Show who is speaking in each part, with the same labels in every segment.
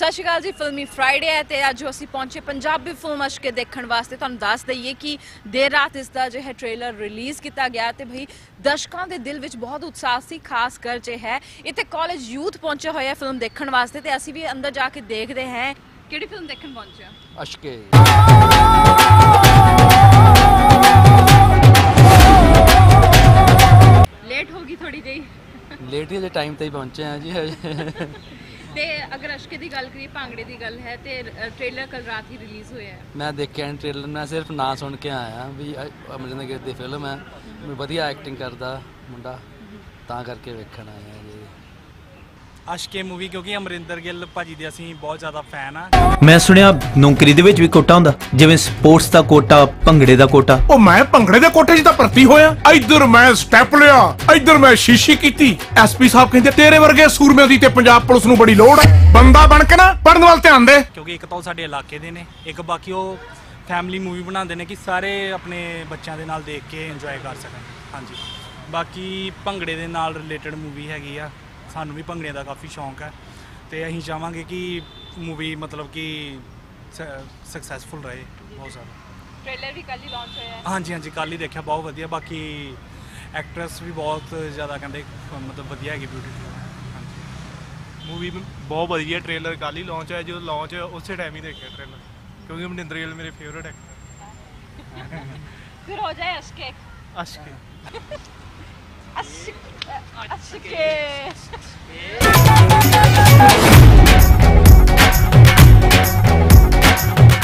Speaker 1: ਸਤਿ ਸ਼੍ਰੀ ਅਕਾਲ ਜੀ ਫਿਲਮੀ ਫਰਾਈਡੇ ਹੈ ਤੇ ਅੱਜ ਅਸੀਂ ਪਹੁੰਚੇ ਪੰਜਾਬੀ ਫਿਲਮ ਅਸ਼ਕੇ ਦੇਖਣ ਵਾਸਤੇ। ਤੁਹਾਨੂੰ ਦੱਸ ਦਈਏ ਕਿ ਦੇਰ ਰਾਤ ਇਸ ਦਾ ਜੋ ਹੈ ਟ੍ਰੇਲਰ ਰਿਲੀਜ਼ ਕੀਤਾ ਗਿਆ ਤੇ ਭਈ ਦਰਸ਼ਕਾਂ ਦੇ ਦਿਲ ਵਿੱਚ ਬਹੁਤ ਉਤਸ਼ਾਹ ਸੀ ਖਾਸ ਕਰ ਜੇ ਹੈ ਇੱਥੇ ਕਾਲਜ ਯੂਥ ਪਹੁੰਚੇ ਹੋਏ ਆ ਫਿਲਮ ਦੇਖਣ ਵਾਸਤੇ ਤੇ ਅਸੀਂ ਵੀ ਅੰਦਰ ਜਾ ਕੇ ਦੇਖਦੇ ਹਾਂ। ਕਿਹੜੀ ਫਿਲਮ ਦੇਖਣ ਪਹੁੰਚੇ ਆ
Speaker 2: ਅਸ਼ਕੇ
Speaker 1: ਲੇਟ ਹੋ ਗਈ ਥੋੜੀ ਜਿਹੀ।
Speaker 2: ਲੇਟ ਹੀ ਜੇ ਟਾਈਮ ਤੇ ਹੀ ਪਹੁੰਚੇ ਆ ਜੀ।
Speaker 1: ਤੇ ਅਗਰ ਅਸ਼ਕੇ ਦੀ ਗੱਲ ਕਰੀਏ, ਭਾਂਗੜੇ ਦੀ ਗੱਲ ਹੈ ਤੇ ਟ੍ਰੇਲਰ ਕੱਲ ਰਾਤ ਹੀ ਰਿਲੀਜ਼ ਹੋਇਆ ਹੈ।
Speaker 2: ਮੈਂ ਦੇਖਿਆ ਟ੍ਰੇਲਰ ਮੈਂ ਸਿਰਫ ਨਾਂ ਸੁਣ ਕੇ ਆਇਆ ਵੀ, ਅ- ਅਮਰਿੰਦਰ ਗਿੱਲ ਦੀ ਫਿਲਮ ਹੈ। ਵੀ ਵਧੀਆ ਐਕਟਿੰਗ ਕਰਦਾ ਮੁੰਡਾ, ਤਾਂ ਕਰਕੇ ਵੇਖਣ ਆਇਆ ਜੀ
Speaker 3: ਅਸ਼ਕੇ ਮੂਵੀ ਕਿਉਂਕਿ ਅਮਰਿੰਦਰ ਗਿੱਲ ਭਾਜੀ ਦੇ ਅਸੀਂ ਬਹੁਤ ਜ਼ਿਆਦਾ ਫੈਨ ਆ।
Speaker 4: ਮੈਂ ਸੁਣਿਆ ਨੌਕਰੀ ਦੇ ਵਿੱਚ ਵੀ ਕੋਟਾ ਹੁੰਦਾ ਜਿਵੇਂ ਸਪੋਰਟਸ ਦਾ ਕੋਟਾ ਭੰਗੜੇ ਦਾ ਕੋਟਾ।
Speaker 5: ਉਹ ਮੈਂ ਭੰਗੜੇ ਦੇ ਕੋਟੇ 'ਚ ਤਾਂ ਭਰਤੀ ਹੋਇਆ। ਇੱਧਰ ਮੈਂ ਸਟੈਪ ਲਿਆ ਇੱਧਰ ਮੈਂ ਸ਼ੀਸ਼ੀ ਕੀਤੀ। ਐਸਪੀ ਸਾਹਿਬ ਕਹਿੰਦੇ ਤੇਰੇ ਵਰਗੇ ਸੂਰਮਿਆਂ ਦੀ ਤੇ ਪੰਜਾਬ ਪੁਲਿਸ ਨੂੰ ਬੜੀ ਲੋੜ ਹੈ ਬੰਦਾ ਬਣ ਕੇ ਨਾ ਪੜਨ ਵੱਲ ਧਿਆਨ ਦੇ।
Speaker 3: ਕਿਉਂਕਿ ਇੱਕ ਤਾਂ ਉਹ ਸਾਡੇ ਇਲਾਕੇ ਦੇ ਨੇ ਇੱਕ ਬਾਕੀ ਉਹ ਫੈਮਿਲੀ ਮੂਵੀ ਬਣਾਉਂਦੇ ਨੇ ਕਿ ਸਾਰੇ ਆਪਣੇ ਬੱਚਿਆਂ ਦੇ ਨਾਲ ਦੇਖ ਕੇ ਇੰਜੋਏ ਕਰ ਸਕਣ। ਹਾਂਜੀ। ਬਾਕੀ ਭੰਗੜੇ ਦੇ ਨਾਲ ਰਿਲੇਟਡ ਮੂਵੀ ਹੈਗੀ ਆ। ਸਾਨੂੰ ਵੀ ਭੰਗੜੇ ਦਾ ਕਾਫੀ ਸ਼ੌਂਕ ਹੈ ਤੇ ਅਸੀਂ ਚਾਹਾਂਗੇ ਕਿ ਮੂਵੀ ਮਤਲਬ ਕਿ ਸਕਸੈਸਫੁਲ ਰਹੇ ਬਹੁਤ ਜ਼ਿਆਦਾ।
Speaker 1: ਟ੍ਰੇਲਰ ਵੀ ਕੱਲ ਹੀ ਲਾਂਚ ਹੋਇਆ ਹੈ।
Speaker 3: ਹਾਂਜੀ ਹਾਂਜੀ ਕੱਲ ਹੀ ਦੇਖਿਆ ਬਹੁਤ ਵਧੀਆ। ਬਾਕੀ ਐਕਟਰੈਸ ਵੀ ਬਹੁਤ ਜ਼ਿਆਦਾ ਕਹਿੰਦੇ ਮਤਲਬ ਵਧੀਆ ਹੈਗੀ ਬਿਊਟੀਫੁਲ ਹਾਂਜੀ।
Speaker 6: ਮੂਵੀ ਬਹੁਤ ਵਧੀਆ ਟ੍ਰੇਲਰ ਕੱਲ ਹੀ ਲਾਂਚ ਹੋਇਆ ਜਦੋਂ ਲਾਂਚ ਹੋਇਆ ਉਸੇ ਟਾਈਮ ਹੀ ਦੇਖਿਆ ਟ੍ਰੇਲਰ ਕਿਉਂਕਿ ਮਨਿੰਦਰ ਗਿੱਲ ਮੇਰੇ ਫੇਵਰਟ ਐਕਟਰ
Speaker 1: ਫਿਰ ਹੋ ਜਾਏ ਅਸ਼ਕੇ।
Speaker 6: ਅਸ਼ਕੇ।
Speaker 1: ਅਸ਼ਕੇ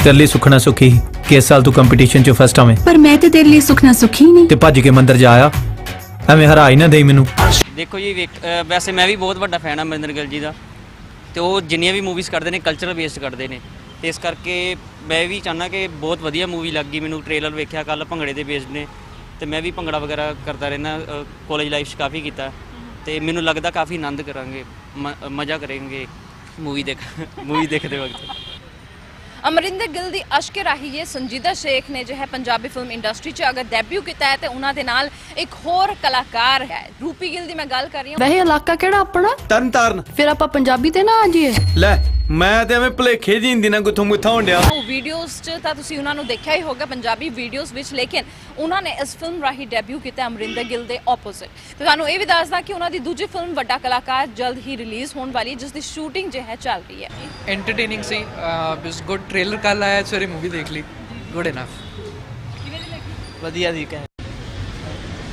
Speaker 4: ਤੇਰੇ ਲਈ ਸੁਖਣਾ ਸੁਖੀ ਕਿ ਇਸ ਸਾਲ ਤੂੰ ਕੰਪੀਟੀਸ਼ਨ 'ਚ ਫਸਟ ਆਵੇਂ
Speaker 7: ਪਰ ਮੈਂ ਤੇ ਤੇਰੇ ਲਈ ਸੁਖਣਾ ਸੁਖੀ ਨਹੀਂ
Speaker 4: ਤੇ ਭੱਜ ਕੇ ਮੰਦਰ ਜਾ ਆਇਆ ਐਵੇਂ ਹਰਾ ਹੀ ਨਾ ਦੇਈ ਮੈਨੂੰ
Speaker 8: ਦੇਖੋ ਜੀ ਵੇਖ- ਅਹ ਵੈਸੇ ਮੈਂ ਵੀ ਬਹੁਤ ਵੱਡਾ ਫੈਨ ਆ ਅਮਰਿੰਦਰ ਗਿੱਲ ਜੀ ਦਾ ਤੇ ਉਹ ਜਿੰਨੀਆਂ ਵੀ ਮੂਵੀਜ਼ ਕਰਦੇ ਨੇ ਕਲਚਰਲ ਬੇਸਡ ਕਰਦੇ ਨੇ ਤੇ ਇਸ ਕਰਕੇ ਮੈਂ ਵੀ ਚਾਹੁੰਦਾ ਕਿ ਬਹੁਤ ਵਧੀਆ ਮੂਵੀ ਲੱਗੀ ਮੈਨੂੰ ਟ੍ਰੇਲਰ ਵੇਖਿਆ ਕੱਲ ਭੰਗੜੇ ਦੇ ਬੇਸਡ ਨੇ ਤੇ ਮੈਂ ਵੀ ਭੰਗੜਾ ਵਗੈਰਾ ਕਰਦਾ ਰਹਿਣਾ ਕਾਲਜ ਲਾਈਫ 'ਚ ਕਾਫੀ ਕੀਤਾ। ਤੇ ਮੈਨੂੰ ਲੱਗਦਾ ਕਾਫੀ ਆਨੰਦ ਕਰਾਂਗੇ ਮਜ਼ਾ ਕਰਾਂਗੇ ਮੂਵੀ ਦੇਖ ਮੂਵੀ ਦੇਖਦੇ ਵਕਤ।
Speaker 1: ਅਮਰਿੰਦਰ ਗਿੱਲ ਦੀ ਅਸ਼ਕੇ ਰਾਹੀ ਇਹ ਸੰਜੀਦਾ ਸ਼ੇਖ ਨੇ ਜੋ ਹੈ ਪੰਜਾਬੀ ਫਿਲਮ ਇੰਡਸਟਰੀ 'ਚ ਅਗਰ ਡੈਬਿਊ ਕੀਤਾ ਹੈ ਤੇ ਉਹਨਾਂ ਦੇ ਨਾਲ ਇੱਕ ਹੋਰ ਕਲਾਕਾਰ ਹੈ ਰੂਪੀ ਗਿੱਲ ਦੀ ਮੈਂ ਗੱਲ ਕਰ ਰਹੀ ਹਾਂ।
Speaker 7: ਵੈਸੇ ਇਲਾਕਾ ਕਿਹੜਾ ਆਪਣਾ?
Speaker 4: ਤਰਨ ਤਾਰਨ
Speaker 7: ਫਿਰ ਆਪਾਂ ਪੰਜਾਬੀ ਤੇ ਨਾ ਆ ਜਾਈਏ।
Speaker 4: ਲੈ। ਮੈਂ ਤੇ ਐਵੇਂ ਭਲੇਖੇ ਜਿੰਦੀ ਨਾ ਗੁੱਥੋਂ ਗੁੱਥਾ ਹੁੰਦਿਆ
Speaker 1: ਉਹ ਵੀਡੀਓਜ਼ 'ਚ ਤਾਂ ਤੁਸੀਂ ਉਹਨਾਂ ਨੂੰ ਦੇਖਿਆ ਹੀ ਹੋਗਾ ਪੰਜਾਬੀ ਵੀਡੀਓਜ਼ ਵਿੱਚ ਲੇਕਿਨ ਉਹਨਾਂ ਨੇ ਇਸ ਫਿਲਮ ਰਾਹੀਂ ਡੈਬਿਊ ਕੀਤਾ ਅਮਰਿੰਦਰ ਗਿੱਲ ਦੇ ਆਪੋਜ਼ਿਟ ਤੇ ਤੁਹਾਨੂੰ ਇਹ ਵੀ ਦੱਸਦਾ ਕਿ ਉਹਨਾਂ ਦੀ ਦੂਜੀ ਫਿਲਮ ਵੱਡਾ ਕਲਾਕਾਰ ਜਲਦ ਹੀ ਰਿਲੀਜ਼ ਹੋਣ ਵਾਲੀ ਜਿਸ ਦੀ ਸ਼ੂਟਿੰਗ ਜੇ ਹੈ ਚੱਲ ਰਹੀ ਹੈ।
Speaker 9: ਐਂਟਰਟੇਨਿੰਗ ਸੀ ਬਿਸ ਗੁੱਡ ਟ੍ਰੇਲਰ ਕੱਲ ਆਇਆ ਸਵੇਰੇ ਮੂਵੀ ਦੇਖ ਲਈ। ਗੁੱਡ ਇਨਫ ਕਿਵੇਂ ਦੀ ਲੱਗੀ?
Speaker 8: ਵਧੀਆ ਦੀ ਕਹਿ।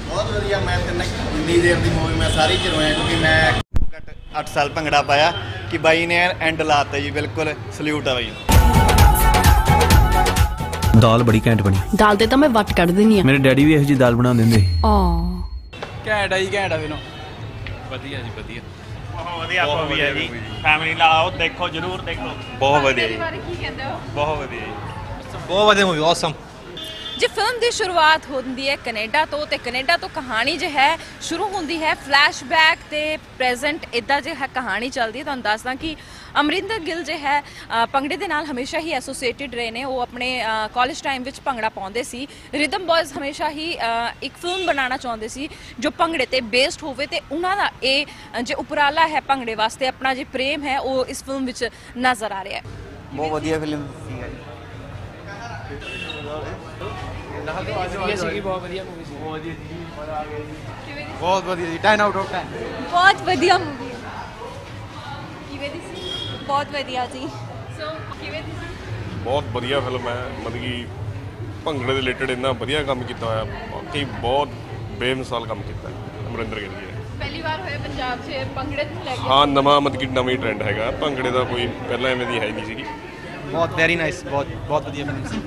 Speaker 10: ਬਹੁਤ ਵਧੀਆ ਮੈਂ ਤੇ ਇੰਨੀ ਦੇਰ ਦੀ ਮੂਵੀ ਮੈਂ ਸਾਰੀ ਚ ਰੋਇਆ ਕਿਉਂਕਿ ਮੈਂ 8 ਸਾਲ ਭੰਗੜਾ ਪਾਇਆ ਕਿ ਬਾਈ ਨੇ ਐਂਡ ਲਾਤਾ ਜੀ ਬਿਲਕੁਲ ਸਲੂਟ ਆ ਬਾਈ
Speaker 4: ਦਾਲ ਬੜੀ ਘੈਂਟ ਬਣੀ।
Speaker 7: ਦਾਲ ਤੇ ਤਾਂ ਮੈਂ ਵੱਟ ਕੱਢ ਦੇਣੀ ਆ
Speaker 4: ਮੇਰੇ ਡੈਡੀ ਵੀ ਇਹੋ ਜੀ ਦਾਲ ਬਣਾਉਂਦੇ ਹੁੰਦੇ ਸੀ।
Speaker 7: ਆ।
Speaker 9: ਘੈਂਟ ਆ ਜੀ ਘੈਂਟ ਆ ਵੀਰੋ। ਵਧੀਆ ਜੀ ਵਧੀਆ।
Speaker 6: ਬਹੁਤ ਵਧੀਆ ਮੂਵੀ ਹੈ ਜੀ ਫੈਮਿਲੀ ਨਾਲ ਆਓ ਦੇਖੋ ਜਰੂਰ ਦੇਖੋ। ਬਹੁਤ ਵਧੀਆ ਜੀ।
Speaker 1: ਕੀ ਕਹਿੰਦੇ ਹੋ?
Speaker 6: ਬਹੁਤ ਵਧੀਆ ਜੀ।
Speaker 9: ਬਹੁਤ ਵਧੀਆ ਮੂਵੀ ਆਸਮ
Speaker 1: ਜੇ ਫਿਲਮ ਦੀ ਸ਼ੁਰੂਆਤ ਹੁੰਦੀ ਹੈ ਕੈਨੇਡਾ ਤੋਂ ਤੇ ਕੈਨੇਡਾ ਤੋਂ ਕਹਾਣੀ ਜੋ ਹੈ ਸ਼ੁਰੂ ਹੁੰਦੀ ਹੈ ਫਲੈਸ਼ਬੈਕ ਤੇ ਪ੍ਰੈਜ਼ੈਂਟ ਇਦਾਂ ਜੇ ਹੈ ਕਹਾਣੀ ਚੱਲਦੀ ਹੈ ਤੁਹਾਨੂੰ ਦੱਸਦਾ ਕਿ ਅਮਰਿੰਦਰ ਗਿੱਲ ਜੇ ਹੈ ਅ, ਭੰਗੜੇ ਦੇ ਨਾਲ ਹਮੇਸ਼ਾ ਹੀ ਐਸੋਸੀਏਟਿਡ ਰਹੇ ਨੇ ਉਹ ਆਪਣੇ ਕਾਲਜ ਟਾਈਮ ਵਿੱਚ ਭੰਗੜਾ ਪਾਉਂਦੇ ਸੀ। ਰਿਦਮ ਬॉयਜ਼ ਹਮੇਸ਼ਾ ਹੀ ਇੱਕ ਫਿਲਮ ਬਣਾਉਣਾ ਚਾਹੁੰਦੇ ਸੀ ਜੋ ਭੰਗੜੇ ਤੇ ਬੇਸਡ ਹੋਵੇ ਤੇ ਉਹਨਾਂ ਦਾ ਇਹ ਜੇ ਉਪਰਾਲਾ ਹੈ ਭੰਗੜੇ ਵਾਸਤੇ ਆਪਣਾ ਜੇ ਪ੍ਰੇਮ ਹੈ ਉਹ ਇਸ ਫਿਲਮ ਵਿੱਚ ਨਜ਼ਰ ਆ ਰਿਹਾ ਹੈ।
Speaker 10: ਬਹੁਤ ਵਧੀਆ ਫਿਲਮ ਬਹੁਤ ਵਧੀਆ ਜੀ
Speaker 9: ਮਜ਼ਾ ਆਊਟ ਆਫ 10
Speaker 7: ਬਹੁਤ ਵਧੀਆ ਮੂਵੀ ਕਿਵੇਂ ਦੀ ਸੀ? ਬਹੁਤ ਵਧੀਆ ਜੀ।
Speaker 1: ਸੋ ਕਿਵੇਂ ਦੀ ਸੀ?
Speaker 6: ਬਹੁਤ ਵਧੀਆ ਫਿਲਮ ਹੈ ਮਤਲਬ ਕਿ ਭੰਗੜੇ ਦੇ ਰਿਲੇਟਡ ਇੰਨਾ ਵਧੀਆ ਕੰਮ ਕੀਤਾ ਹੋਇਆ ਬਾਕੀ ਬਹੁਤ ਬੇਮਿਸਾਲ ਕੰਮ ਕੀਤਾ ਅਮਰਿੰਦਰ ਗਿੱਲ ਜੀ
Speaker 1: ਪਹਿਲੀ ਵਾਰ ਹੋਇਆ ਪੰਜਾਬ 'ਚ ਭੰਗੜੇ ਨੂੰ ਲੈ ਕੇ।
Speaker 6: ਹਾਂ ਨਵਾਂ ਮਤਲਬ ਕਿ ਨਵੀਂ ਟ੍ਰੈਂਡ ਹੈਗਾ ਭੰਗੜੇ ਦਾ ਕੋਈ ਪਹਿਲਾਂ ਐਵੇਂ ਦੀ ਹੈ ਨਹੀਂ ਸੀਗੀ।
Speaker 9: ਬਹੁਤ ਵੈਰੀ ਨਾਈਸ ਬਹੁਤ ਬਹੁਤ ਵਧੀਆ ਫਿਲਮ ਸੀ।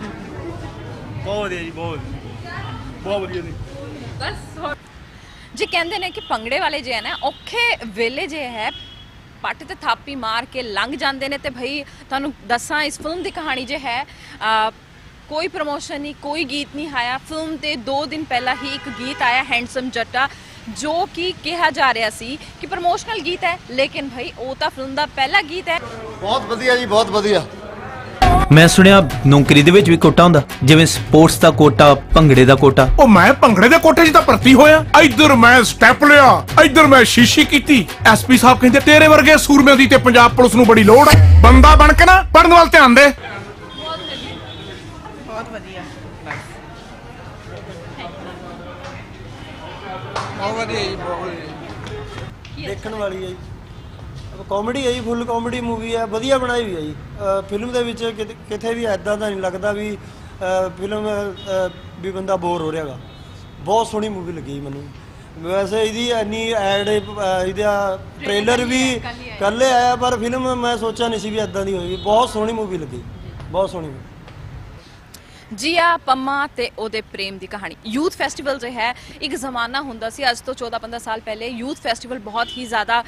Speaker 6: ਬਹੁਤ ਵਧੀਆ ਜੀ ਬਹੁਤ। ਬਹੁਤ ਵਧੀਆ ਜੀ।
Speaker 1: ਬਸ ਜੇ ਕਹਿੰਦੇ ਨੇ ਕਿ ਪੰਗੜੇ ਵਾਲੇ ਜੇ ਹੈ ਨਾ ਔਖੇ ਵੇਲੇ ਜੇ ਹੈ ਪੱਟ ਤੇ ਥਾਪੀ ਮਾਰ ਕੇ ਲੰਘ ਜਾਂਦੇ ਨੇ ਤੇ ਭਈ ਤੁਹਾਨੂੰ ਦੱਸਾਂ ਇਸ ਫਿਲਮ ਦੀ ਕਹਾਣੀ ਜੇ ਹੈ ਕੋਈ ਪ੍ਰਮੋਸ਼ਨ ਨਹੀਂ ਕੋਈ ਗੀਤ ਨਹੀਂ ਆਇਆ। ਫਿਲਮ ਤੇ 2 ਦਿਨ ਪਹਿਲਾਂ ਹੀ ਇੱਕ ਗੀਤ ਆਇਆ ਹੈਂਡਸਮ ਜੱਟਾ ਜੋ ਕਿ ਕਿਹਾ ਜਾ ਰਿਹਾ ਸੀ ਕਿ ਪ੍ਰਮੋਸ਼ਨਲ ਗੀਤ ਹੈ ਲੇਕਿਨ ਭਈ ਉਹ ਤਾਂ ਫਿਲਮ ਦਾ ਪਹਿਲਾ ਗੀਤ ਹੈ।
Speaker 10: ਬਹੁਤ ਵਧੀਆ ਜੀ ਬਹੁਤ ਵਧੀਆ।
Speaker 4: ਮੈਂ ਸੁਣਿਆ ਨੌਕਰੀ ਦੇ ਵਿੱਚ ਵੀ ਕੋਟਾ ਹੁੰਦਾ ਜਿਵੇਂ ਸਪੋਰਟਸ ਦਾ ਕੋਟਾ ਭੰਗੜੇ ਦਾ ਕੋਟਾ।
Speaker 5: ਉਹ ਮੈਂ ਭੰਗੜੇ ਦੇ ਕੋਟੇ 'ਚ ਤਾਂ ਭਰਤੀ ਹੋਇਆ। ਇੱਧਰ ਮੈਂ ਸਟੈਪ ਲਿਆ ਇੱਧਰ ਮੈਂ ਸ਼ੀਸ਼ੀ ਕੀਤੀ। ਐਸਪੀ ਸਾਹਿਬ ਕਹਿੰਦੇ ਤੇਰੇ ਵਰਗੇ ਸੂਰਮਿਆਂ ਦੀ ਤੇ ਪੰਜਾਬ ਪੁਲਿਸ ਨੂੰ ਬੜੀ ਲੋੜ ਹੈ ਬੰਦਾ ਬਣ ਕੇ ਨਾ ਪੜਨ ਵੱਲ ਧਿਆਨ ਦੇ।
Speaker 11: ਬਹੁਤ ਵਧੀਆ।
Speaker 12: ਬਹੁਤ ਵਧੀਆ ਜੀ ਬਹੁਤ ਵਧੀਆ ਦੇਖਣ ਵਾਲੀ ਹੈ ਜੀ। ਕਾਮੇਡੀ ਹੈ ਜੀ ਫੁੱਲ ਕਾਮੇਡੀ ਮੂਵੀ ਹੈ ਵਧੀਆ ਬਣਾਈ ਹੋਈ ਹੈ ਜੀ। ਫਿਲਮ ਦੇ ਵਿੱਚ ਕਿਤੇ- ਕਿਤੇ ਵੀ ਐਦਾਂ ਦਾ ਨਹੀਂ ਲੱਗਦਾ ਵੀ ਫਿਲਮ ਵੀ ਬੰਦਾ ਬੋਰ ਹੋ ਰਿਹਾਗਾ। ਬਹੁਤ ਸੋਹਣੀ ਮੂਵੀ ਲੱਗੀ ਜੀ ਮੈਨੂੰ। ਵੈਸੇ ਇਹਦੀ ਇੰਨੀ ਐਡ ਇਹਦਾ ਟ੍ਰੇਲਰ ਵੀ ਕੱਲੇ ਆਇਆ। ਪਰ ਫਿਲਮ ਮੈਂ ਸੋਚਿਆ ਨਹੀਂ ਸੀ ਵੀ ਐਦਾਂ ਦੀ ਹੋਏਗੀ ਬਹੁਤ ਸੋਹਣੀ ਮੂਵੀ ਲੱਗੀ। ਬਹੁਤ ਸੋਹਣੀ।
Speaker 1: ਜੀਆ ਪੰਮਾ ਤੇ ਉਹਦੇ ਪ੍ਰੇਮ ਦੀ ਕਹਾਣੀ। ਯੂਥ ਫੈਸਟੀਵਲ ਜੋ ਹੈ, ਇੱਕ ਜ਼ਮਾਨਾ ਹੁੰਦਾ ਸੀ, ਅੱਜ ਤੋਂ 14-15 ਸਾਲ ਪਹਿਲੇ ਯੂਥ ਫੈਸਟੀਵਲ ਬਹੁਤ ਹੀ ਜ਼ਿਆਦਾ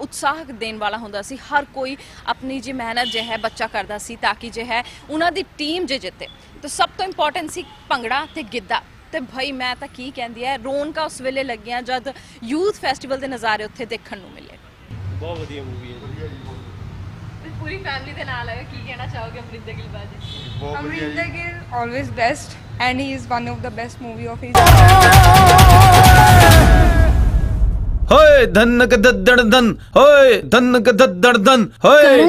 Speaker 1: ਉਤਸ਼ਾਹ ਦੇਣ ਵਾਲਾ ਹੁੰਦਾ ਸੀ। ਹਰ ਕੋਈ ਆਪਣੀ ਜੀ ਮਿਹਨਤ ਜੋ ਹੈ, ਬੱਚਾ ਕਰਦਾ ਸੀ ਤਾਂ ਕਿ ਜੇ ਹੈ, ਉਹਨਾਂ ਦੀ ਟੀਮ ਜੇ ਜਿੱਤੇ। ਤੇ ਸਭ ਤੋਂ ਇੰਪੋਰਟੈਂਟ ਸੀ ਭੰਗੜਾ ਤੇ ਗਿੱਧਾ। ਤੇ ਭਾਈ ਮੈਂ ਤਾਂ ਕੀ ਕਹਿੰਦੀ ਹੈ ਰੌਣਕਾਂ ਉਸ ਵੇਲੇ ਲੱਗੀਆਂ ਜਦ ਯੂਥ ਫੈਸਟੀਵਲ ਦੇ ਨਜ਼ਾਰੇ ਉੱਥੇ ਦੇਖਣ ਨੂੰ ਮਿਲੇ।
Speaker 12: ਬਹੁਤ ਵਧੀਆ ਮੂਵੀ ਹੈ
Speaker 1: ਪੂਰੀ ਫੈਮਿਲੀ ਦੇ ਨਾਲ ਹੈ ਕੀ ਕਹਿਣਾ ਚਾਹੋਗੇ ਅਮਰਿੰਦਰ ਗਿੱਲ ਬਾਰੇ
Speaker 7: Amrinder Gill always best and he is one of the best movie of his
Speaker 4: ਹੋਏ ਧਨਕ ਦੱਦੜ ਦਨ ਹੋਏ ਧਨਕ ਦੱਦੜ ਦਨ ਹੋਏ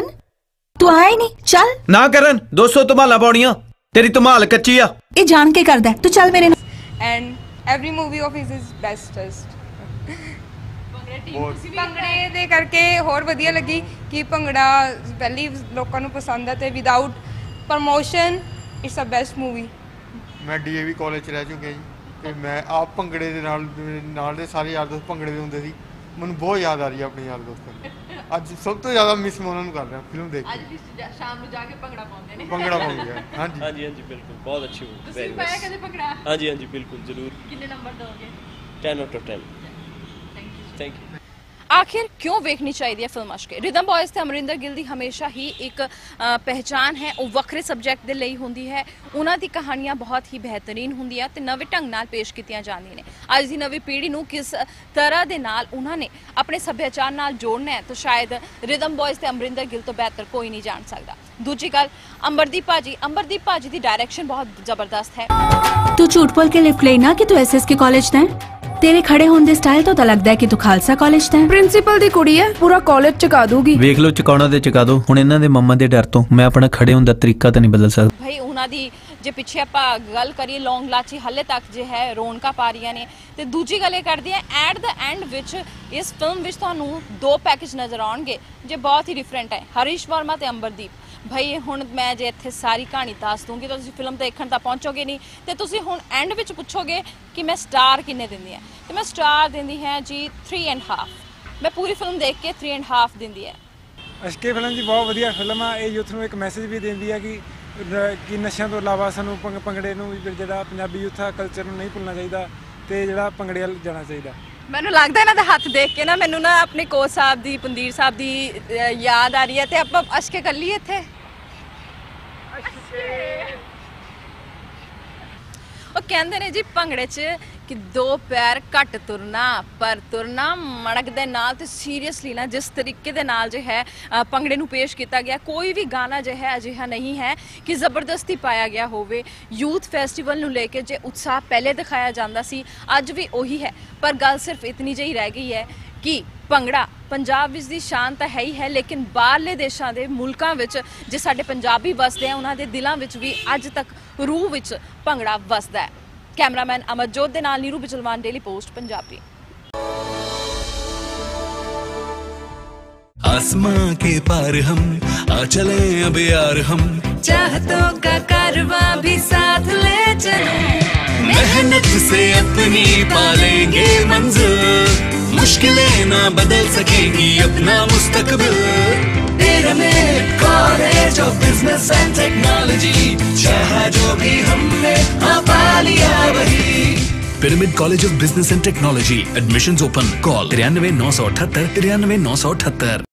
Speaker 13: ਤੂੰ ਆਇਆ ਹੀ ਨਹੀਂ ਚੱਲ
Speaker 4: ਨਾ ਕਰਨ 200 ਧਮਾਲਾਂ ਪਾਉਣੀਆਂ ਤੇਰੀ ਧਮਾਲ ਕੱਚੀ ਆ
Speaker 13: ਇਹ ਜਾਣ ਕੇ ਕਰਦਾ ਹੈ। ਤੂੰ ਚੱਲ ਮੇਰੇ ਨਾਲ
Speaker 7: and every movie of his is bestest ਭੰਗੜੇ ਦੇ ਕਰਕੇ ਹੋਰ ਵਧੀਆ ਲੱਗੀ ਕਿ ਭੰਗੜਾ ਪਹਿਲੀ ਲੋਕਾਂ ਨੂੰ ਪਸੰਦ ਹੈ ਤੇ without promotion it's a best movie
Speaker 12: ਮੈਂ ਡੀਏਵੀ ਕਾਲਜ ਚ ਰਹਿ ਚੁੱਕਿਆ ਜੀ ਤੇ ਮੈਂ ਆਪ ਭੰਗੜੇ ਦੇ ਨਾਲ ਨਾਲ ਦੇ ਸਾਰੇ ਯਾਰ ਦੋਸਤ ਭੰਗੜੇ ਦੇ ਹੁੰਦੇ ਸੀ। ਮੈਨੂੰ ਬਹੁਤ ਯਾਦ ਆ ਰਹੀ ਹੈ ਆਪਣੇ ਯਾਰ ਦੋਸਤਾਂ ਦੀ। ਅੱਜ ਸਭ ਤੋਂ ਜ਼ਿਆਦਾ ਮਿਸ ਮੈਂ ਉਹਨਾਂ ਨੂੰ ਕਰ ਰਿਹਾ ਫਿਲਮ ਦੇਖ ਕੇ।
Speaker 1: ਵੀ ਸ਼ਾਮ ਨੂੰ ਜਾ ਕੇ ਭੰਗੜਾ ਪਾਉਂਦੇ ਨੇ।
Speaker 12: ਭੰਗੜਾ ਪਾਉਂਦੇ ਆ ਹਾਂਜੀ।
Speaker 14: ਹਾਂਜੀ ਹਾਂਜੀ ਬਿਲਕੁਲ ਬਹੁਤ ਅੱਛੀ ਹੋਈ
Speaker 1: ਤੁਸੀਂ ਪਾਇਆ ਕਦੇ ਭੰਗੜਾ?
Speaker 14: ਹਾਂਜੀ ਹਾਂਜੀ ਬਿਲਕੁਲ ਜ਼ਰੂਰ।
Speaker 1: ਕਿੰਨੇ ਨੰਬਰ ਦੋਗੇ?
Speaker 14: 10 ਆਊਟ ਆਫ 10 ਥੈਂਕ ਯੂ
Speaker 1: ਆਖਿਰ ਕਿਉਂ ਵੇਖਣੀ ਚਾਹੀਦੀ ਹੈ ਫਿਲਮ ਅਸ਼ਕੇ ਰਿਦਮ ਬॉयਜ਼ ਤੇ ਅਮਰਿੰਦਰ ਗਿੱਲ ਦੀ ਹਮੇਸ਼ਾ ਹੀ ਇੱਕ ਪਹਿਚਾਨ ਹੈ ਉਹ ਵੱਖਰੇ ਸਬਜੈਕਟ ਦੇ ਲਈ ਹੁੰਦੀ ਹੈ ਉਹਨਾਂ ਦੀ ਕਹਾਣੀਆਂ ਬਹੁਤ ਹੀ ਬਿਹਤਰੀਨ ਹੁੰਦੀਆਂ ਤੇ ਨਵੇਂ ਢੰਗ ਨਾਲ ਪੇਸ਼ ਕੀਤੀਆਂ ਜਾਂਦੀਆਂ ਨੇ ਅੱਜ ਦੀ ਨਵੀਂ ਪੀੜ੍ਹੀ ਨੂੰ ਕਿਸ ਤਰ੍ਹਾਂ ਦੇ ਨਾਲ ਉਹਨਾਂ ਨੇ ਆਪਣੇ ਸੱਭਿਆਚਾਰ ਨਾਲ ਜੋੜਨਾ ਹੈ ਤਾਂ ਸ਼ਾਇਦ ਰਿਦਮ ਬॉयਜ਼ ਤੇ ਅਮਰਿੰਦਰ ਗਿੱਲ ਤੋਂ ਬਿਹਤਰ ਕੋਈ ਨਹੀਂ ਜਾਣ ਸਕਦਾ ਦੂਜੀ ਗੱਲ ਅੰਬਰਦੀਪ ਭਾਜੀ ਅੰਬਰਦੀਪ ਭਾਜੀ ਦੀ ਡਾਇਰੈਕਸ਼ਨ ਬਹੁਤ ਜ਼ਬਰਦਸਤ ਹੈ
Speaker 13: ਤੂੰ ਝੂਠ ਬੋਲ ਕੇ ਲਿਫਟ ਲੈਣਾ ਕਿ ਤੂੰ ਐਸਐਸਕੇ ਕਾਲਜ ਦਾ ਤੇਰੇ ਖੜੇ ਹੋਣ ਦੇ ਸਟਾਈਲ ਤੋਂ ਤਾਂ ਲੱਗਦਾ ਹੈ ਕਿ ਤੂੰ ਖਾਲਸਾ ਕਾਲਜ ਦਾ ਹੈ।
Speaker 7: ਪ੍ਰਿੰਸੀਪਲ ਦੀ ਕੁੜੀ ਹੈ ਪੂਰਾ ਕਾਲਜ ਚਕਾ ਦੂਗੀ।
Speaker 4: ਵੇਖ ਲਓ ਚਕਾਉਣਾ ਤੇ ਚਕਾ ਦਿਓ ਹੁਣ ਇਹਨਾਂ ਦੇ ਮੰਮਾ ਦੇ ਡਰ ਤੋਂ ਮੈਂ ਆਪਣਾ ਖੜੇ ਹੋਣ ਦਾ ਤਰੀਕਾ ਤਾਂ ਨਹੀਂ ਬਦਲ ਸਕਦਾ।
Speaker 1: ਭਾਈ ਉਹਨਾਂ ਦੀ ਜੇ ਪਿੱਛੇ ਆਪਾਂ ਗੱਲ ਕਰੀਏ ਲੌਂਗ ਲਾਚੀ ਹੱਲੇ ਤੱਕ ਜੇ ਹੈ ਰੌਣਕਾਂ ਪਾ ਰਹੀਆਂ ਨੇ। ਤੇ ਦੂਜੀ ਗੱਲ ਇਹ ਕਰਦੀ ਹੈ ਐਟ ਦਾ ਐਂਡ ਵਿੱਚ ਇਸ ਫਿਲਮ ਵਿੱਚ ਤੁਹਾਨੂੰ ਦੋ ਪੈਕੇਜ ਨਜ਼ਰ ਆਉਣਗੇ ਜੇ ਬਹੁਤ ਹੀ ਡਿਫਰੈਂਟ ਹੈ। ਹਰੀਸ਼ ਵਰਮਾ ਤੇ ਅੰਬਰਦੀਪ। ਭਾਈ ਹੁਣ ਮੈਂ ਜੇ ਇੱਥੇ ਸਾਰੀ ਕਹਾਣੀ ਦੱਸ ਦੂੰਗੀ ਤਾਂ ਤੁਸੀਂ ਫਿਲਮ ਦੇਖਣ ਤਾਂ ਪਹੁੰਚੋਗੇ ਨਹੀਂ। ਤੇ ਤੁਸੀਂ ਹੁਣ ਐਂਡ ਵਿੱਚ ਪੁੱਛੋਗੇ ਕਿ ਮੈਂ ਸਟਾਰ ਕਿੰਨੇ ਦਿੰਦੀ ਹਾਂ। ਤੇ ਮੈਂ ਸਟਾਰ ਦਿੰਦੀ ਹਾਂ ਜੀ 3 ਐਂਡ ਹਾਫ ਮੈਂ ਪੂਰੀ ਫਿਲਮ ਦੇਖ ਕੇ 3 ਐਂਡ ਹਾਫ ਦਿੰਦੀ ਹੈ।
Speaker 15: ਅਸ਼ਕੇ ਫਿਲਮ ਜੀ ਬਹੁਤ ਵਧੀਆ ਫਿਲਮ ਆ। ਇਹ ਯੂਥ ਨੂੰ ਇੱਕ ਮੈਸੇਜ ਵੀ ਦਿੰਦੀ ਆ ਕਿ ਕਿ ਨਸ਼ਿਆਂ ਤੋਂ ਇਲਾਵਾ ਸਾਨੂੰ ਭੰਗ- ਭੰਗੜੇ ਨੂੰ ਵੀ ਜਿਹੜਾ ਪੰਜਾਬੀ ਯੂਥ ਆ ਕਲਚਰ ਨੂੰ ਨਹੀਂ ਭੁੱਲਣਾ ਚਾਹੀਦਾ ਤੇ ਜਿਹੜਾ ਭੰਗੜੇ ਵੱਲ ਜਾਣਾ ਚਾਹੀਦਾ।
Speaker 1: ਮੈਨੂੰ ਲੱਗਦਾ ਇਹਨਾਂ ਦਾ ਹੱਥ ਦੇਖ ਕੇ ਨਾ ਮੈਨੂੰ ਨਾ ਆਪਣੇ ਕੋਚ ਸਾਹਿਬ ਦੀ ਪੰਦੀਰ ਸਾਹਿਬ ਦੀ ਯਾਦ ਆ ਰਹੀ ਹੈ ਤੇ ਆਪਾਂ ਅਸ਼ਕੇ ਕਰ ਲਈਏ ਇੱਥੇ? ਉਹ ਕਹਿੰਦੇ ਨੇ ਜੀ ਭੰਗੜੇ 'ਚ ਕਿ ਦੋ ਪੈਰ ਘੱਟ ਤੁਰਨਾ, ਪਰ ਤੁਰਨਾ ਮੜਕ ਦੇ ਨਾਲ ਤੇ ਸੀਰੀਅਸਲੀ ਨਾ ਜਿਸ ਤਰੀਕੇ ਦੇ ਨਾਲ ਜੋ ਹੈ ਭੰਗੜੇ ਨੂੰ ਪੇਸ਼ ਕੀਤਾ ਗਿਆ, ਕੋਈ ਵੀ ਗਾਣਾ ਜੋ ਹੈ ਅਜਿਹਾ ਨਹੀਂ ਹੈ ਕਿ ਜ਼ਬਰਦਸਤੀ ਪਾਇਆ ਗਿਆ ਹੋਵੇ। ਯੂਥ ਫੈਸਟੀਵਲ ਨੂੰ ਲੈ ਕੇ ਜੇ ਉਤਸ਼ਾਹ ਪਹਿਲੇ ਦਿਖਾਇਆ ਜਾਂਦਾ ਸੀ, ਅੱਜ ਵੀ ਉਹੀ ਹੈ। ਪਰ ਗੱਲ ਸਿਰਫ ਇਤਨੀ ਜਿਹੀ ਰਹਿ ਗਈ ਹੈ ਕਿ ਭੰਗੜਾ ਪੰਜਾਬ ਵਿੱਚ ਦੀ ਸ਼ਾਨ ਤਾਂ ਹੈ ਹੀ ਹੈ ਲੇਕਿਨ ਬਾਹਰਲੇ ਦੇਸ਼ਾਂ ਦੇ ਮੁਲਕਾਂ ਵਿੱਚ ਜੇ ਸਾਡੇ ਪੰਜਾਬੀ ਵਸਦੇ ਆ ਉਹਨਾਂ ਦੇ ਦਿਲਾਂ ਵਿੱਚ ਵੀ ਅੱਜ ਤੱਕ ਰੂਹ ਵਿੱਚ ਭੰਗੜਾ ਵਸਦਾ ਹੈ ਕੈਮਰਾਮੈਨ ਅਮਰਜੋਤ ਦੇ ਨਾਲ ਨੀਰੂ ਬਿਜਲਵਾਨ ਡੇਲੀ ਪੋਸਟ ਪੰਜਾਬੀ
Speaker 16: आसमां के पार हम आ चले अब यार हम
Speaker 17: चाहतों का कारवा भी साथ ले चलो
Speaker 16: मेहनत से अपनी पालेंगे मंजिल मुश्किलें ना बदल सकेंगी अपना मुस्तकबिल। College of business and technology चाहा जो भी हमने हाँ पा लिया वही। Pyramid college of business and technology admission open call तिरानवे नौ सौ अठहत्तर, तिरानवे नौ सौ अठहत्तर।